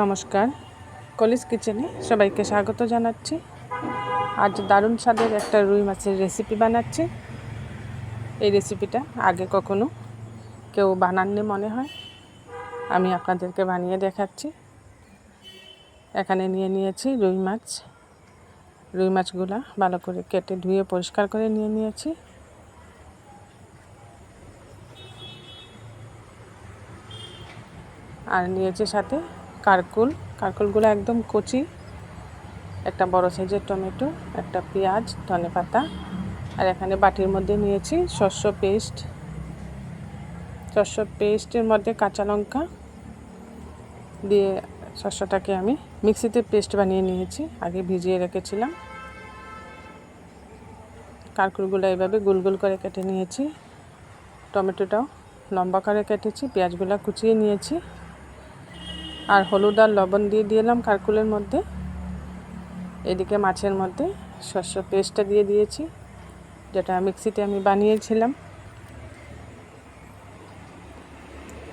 নমস্কার। কলিস কিচেনে সবাইকে স্বাগত জানাচ্ছি। আজ দারুণ স্বাদের একটা রুই মাছের রেসিপি বানাচ্ছি। এই রেসিপিটা আগে কখনো কেউ বানাননি মনে হয়। আমি আপনাদেরকে বানিয়ে দেখাচ্ছি। এখানে নিয়ে নিয়েছি রুই মাছ। রুই মাছগুলা ভালো করে কেটে ধুয়ে পরিষ্কার করে নিয়ে নিয়েছি। আর নিয়েছি সাথে কারকুল। কারকুলগুলো একদম কচি। একটা বড় সাইজের টমেটো, একটা পেঁয়াজ, ধনে পাতা। আর এখানে বাটির মধ্যে নিয়েছি শস্য পেস্ট। শস্য পেস্টের মধ্যে কাঁচা লঙ্কা দিয়ে শস্যটাকে আমি মিক্সিতে পেস্ট বানিয়ে নিয়েছি, আগে ভিজিয়ে রেখেছিলাম। কারকুলগুলো এভাবে গোল গোল করে কেটে নিয়েছি। টমেটোটাও লম্বা করে কেটেছি, পেঁয়াজগুলো কুচিয়ে নিয়েছি। আর হলুদ আর লবণ দিয়ে দিলাম কারকুলের মধ্যে। এদিকে মাছের মধ্যে শস্য পেস্টটা দিয়ে দিয়েছি, যেটা মিক্সিতে আমি বানিয়েছিলাম।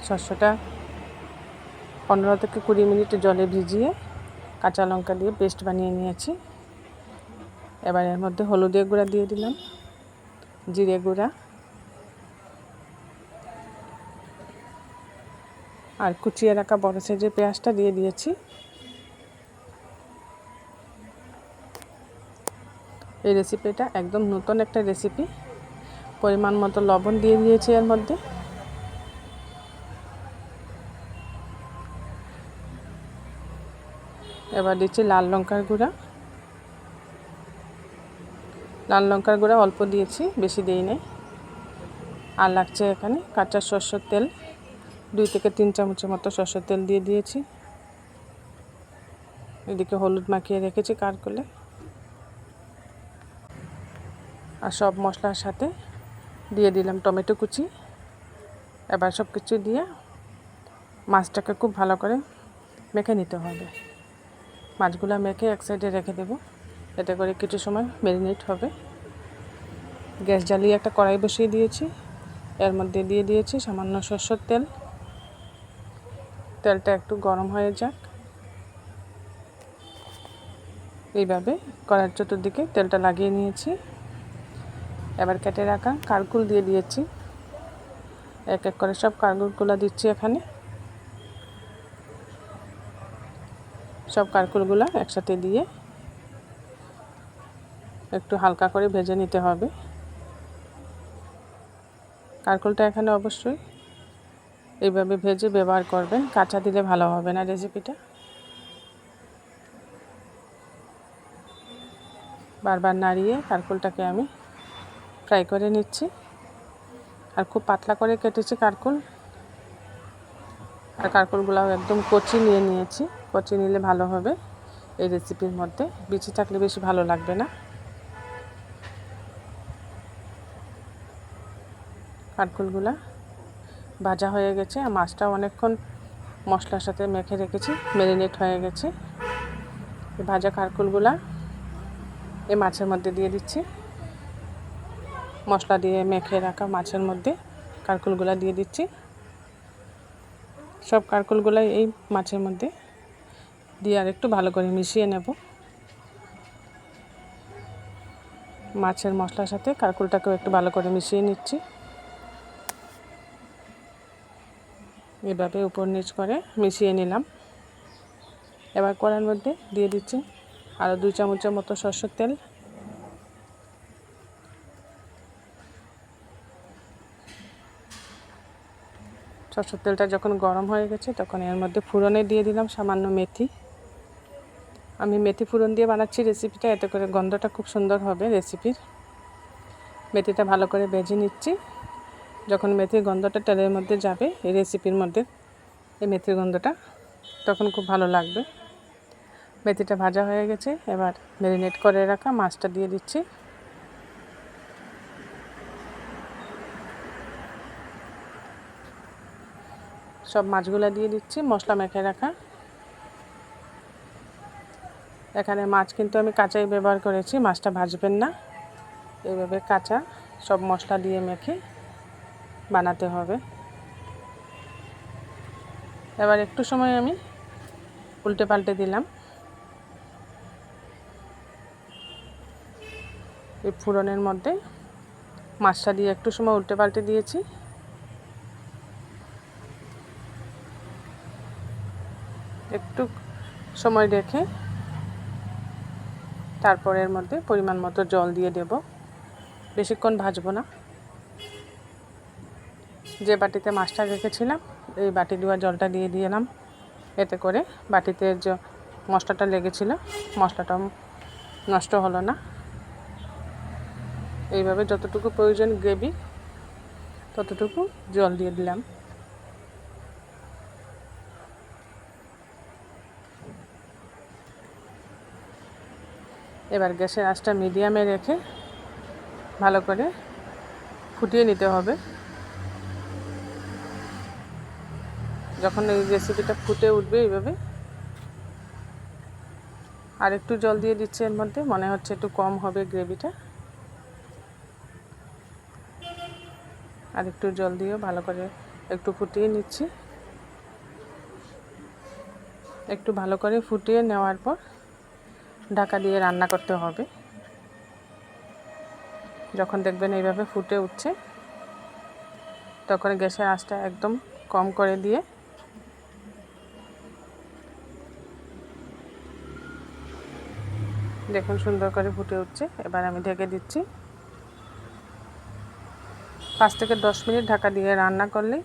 শস্যটা পনেরো থেকে কুড়ি মিনিট জলে ভিজিয়ে কাঁচা লঙ্কা দিয়ে পেস্ট বানিয়ে নিয়েছি। এবার এর মধ্যে হলুদের গুঁড়া দিয়ে দিলাম, জিরে গুঁড়া আর কুচিয়ে রাখা বড় সাইজের পেঁয়াজটা দিয়ে দিয়েছি। এই রেসিপিটা একদম নতুন একটা রেসিপি। পরিমাণ মতো লবণ দিয়ে দিয়েছি এর মধ্যে। এবার দিচ্ছি লাল লঙ্কার গুঁড়া। লাল লঙ্কার গুঁড়া অল্প দিয়েছি, বেশি দিই নাই। আর লাগছে এখানে কাঁচা সর্ষের তেল। দুই থেকে তিন চামচের মতো সর্ষের তেল দিয়ে দিয়েছি। এদিকে হলুদ মাখিয়ে রেখেছি কারকলে। আর সব মশলার সাথে দিয়ে দিলাম টমেটো কুচি। এবার সব কিছু দিয়ে মাছটাকে খুব ভালো করে মেখে নিতে হবে। মাছগুলো মেখে এক সাইডে রেখে দেবো। এতে করে কিছু সময় ম্যারিনেট হবে। গ্যাস জ্বালিয়ে একটা কড়াই বসিয়ে দিয়েছি। এর মধ্যে দিয়ে দিয়েছি সামান্য সর্ষের তেল। তেলটা একটু গরম হয়ে যাক। এইভাবে কড়ার চতুর্দিকে তেলটা লাগিয়ে নিয়েছি। এবার কেটে রাখা কারকুল দিয়ে দিয়েছি। এক এক করে সব কারকুলগুলো দিচ্ছি এখানে। সব কারকুলগুলো একসাথে দিয়ে একটু হালকা করে ভেজে নিতে হবে। কারকুলটা এখানে অবশ্যই এইভাবে ভেজে ব্যবহার করবেন। কাঁচা দিলে ভালো হবে না রেসিপিটা? বারবার নাড়িয়ে কারকুলটাকে আমি ফ্রাই করে নিচ্ছি। আর খুব পাতলা করে কেটেছি কারকুল। আর কারকুলগুলো একদম কচি নিয়ে নিয়েছি। কচি নিলে ভালো হবে এই রেসিপির মধ্যে। বিচি থাকলে বেশি ভালো লাগবে না। কারকুলগুলা ভাজা হয়ে গেছে। আর মাছটা অনেকক্ষণ মশলার সাথে মেখে রেখেছি ম্যারিনেট হয়ে গেছে। এই ভাজা কারকুলগুলা এই মাছের মধ্যে দিয়ে দিচ্ছি। মশলা দিয়ে মেখে রাখা মাছের মধ্যে কারকুলগুলা দিয়ে দিচ্ছি। সব কারকুলগুলাই এই মাছের মধ্যে দিয়ে আর একটু ভালো করে মিশিয়ে নেব। মাছের মশলার সাথে কারকুলটাকেও একটু ভালো করে মিশিয়ে নিচ্ছি। এভাবে উপর নিচ করে মিশিয়ে নিলাম। এবার কড়ার মধ্যে দিয়ে দিচ্ছি আরও দুই চামচের মতো সরষের তেল। সরষের তেলটা যখন গরম হয়ে গেছে তখন এর মধ্যে ফুরনে দিয়ে দিলাম সামান্য মেথি। আমি মেথি ফুরন দিয়ে বানাচ্ছি রেসিপিটা, এতে করে গন্ধটা খুব সুন্দর হবে রেসিপির। মেথিটা ভালো করে বেজে নিচ্ছি। যখন মেথির গন্ধটা তেলের মধ্যে যাবে, এই রেসিপির মধ্যে, এই মেথির গন্ধটা, তখন খুব ভালো লাগবে। মেথিটা ভাজা হয়ে গেছে, এবার ম্যারিনেট করে রাখা মাছটা দিয়ে দিচ্ছি। সব মাছগুলো দিয়ে দিচ্ছি, মশলা মেখে রাখা। এখানে মাছ কিন্তু আমি কাঁচাই ব্যবহার করেছি, মাছটা ভাজবেন না। এইভাবে কাঁচা সব মশলা দিয়ে মেখে বানাতে হবে। এবার একটু সময় আমি উল্টে পাল্টে দিলাম। এই ফুরনের মধ্যে মাছটা দিয়ে একটু সময় উল্টে পাল্টে দিয়েছি। একটু সময় রেখে তারপর এর মধ্যে পরিমাণ মতো জল দিয়ে দেব। বেশিক্ষণ ভাজবো না। যে বাটিতে মাছটা রেখেছিলাম, এই বাটি দেওয়া জলটা দিয়ে দিলাম এতে করে বাটিতে যে মশলাটা লেগেছিল, মশলাটা নষ্ট হলো না। এইভাবে যতটুকু প্রয়োজন গ্রেভি, ততটুকু জল দিয়ে দিলাম। এবার গ্যাসের আঁচটা মিডিয়ামে রেখে ভালো করে ফুটিয়ে নিতে হবে। যখন এই রেসিপিটা ফুটে উঠবে এইভাবে। আর একটু জল দিয়ে দিচ্ছি এর মধ্যে, মনে হচ্ছে একটু কম হবে গ্রেভিটা আর একটু জল দিয়েও ভালো করে একটু ফুটিয়ে নিচ্ছি। একটু ভালো করে ফুটিয়ে নেওয়ার পর ঢাকা দিয়ে রান্না করতে হবে। যখন দেখবেন এইভাবে ফুটে উঠছে, তখন গ্যাসের আঁচটা একদম কম করে দিয়ে দেখুন সুন্দর করে ফুটে উঠছে। এবার আমি ঢেকে দিচ্ছি। পাঁচ থেকে দশ মিনিট ঢাকা দিয়ে রান্না করলেই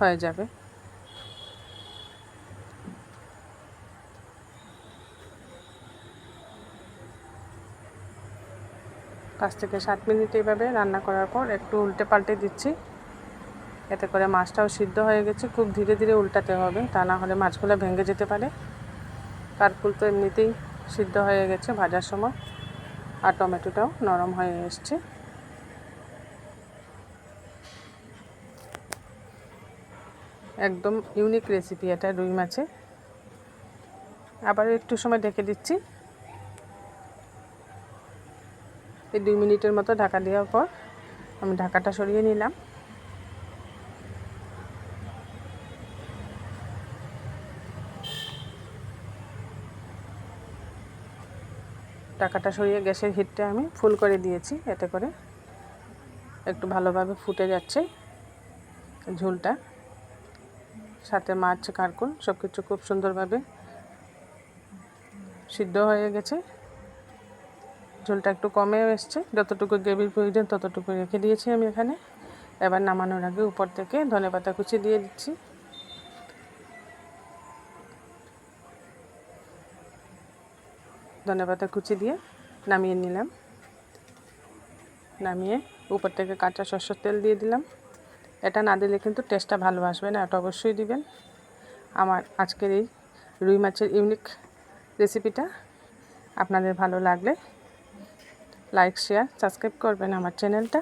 হয়ে যাবে। পাঁচ থেকে সাত মিনিট এইভাবে রান্না করার পর একটু উল্টে পাল্টে দিচ্ছি। এতে করে মাছটাও সিদ্ধ হয়ে গেছে। খুব ধীরে ধীরে উল্টাতে হবে, তা না হলে মাছগুলো ভেঙে যেতে পারে। কারকুল তো এমনিতেই সিদ্ধ হয়ে গেছে ভাজার সময় আর টমেটোটাও নরম হয়ে এসছে। একদম ইউনিক রেসিপি এটা রুই মাছে আবার একটু সময় ঢেকে দিচ্ছি। এই দুই মিনিটের মতো ঢাকা দেওয়ার পর আমি ঢাকাটা সরিয়ে নিলাম। টাকাটা সরিয়ে গ্যাসের হিটটা আমি ফুল করে দিয়েছি, এতে করে একটু ভালোভাবে ফুটে যাচ্ছে ঝোলটা। সাথে মাছ কারকুল সব কিছু খুব সুন্দরভাবে সিদ্ধ হয়ে গেছে। ঝোলটা একটু কমেও এসছে, যতটুকু গ্রেভির প্রয়োজন ততটুকু রেখে দিয়েছি আমি এখানে। এবার নামানোর আগে উপর থেকে ধনে পাতা কুচি দিয়ে দিচ্ছি। ধনে পাতা কুচি দিয়ে নামিয়ে নিলাম। নামিয়ে উপর থেকে কাঁচা সরষের তেল দিয়ে দিলাম। এটা না দিলে কিন্তু টেস্টটা ভালো আসবে না, এটা অবশ্যই দিবেন। আমার আজকের এই রুই মাছের ইউনিক রেসিপিটা আপনাদের ভালো লাগলে লাইক শেয়ার সাবস্ক্রাইব করবেন আমার চ্যানেলটা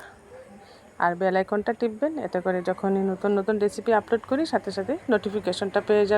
আর বেল আইকনটা টিপবেন, এতে করে যখনই নতুন নতুন রেসিপি আপলোড করি, সাথে সাথে নোটিফিকেশনটা পেয়ে যাবেন।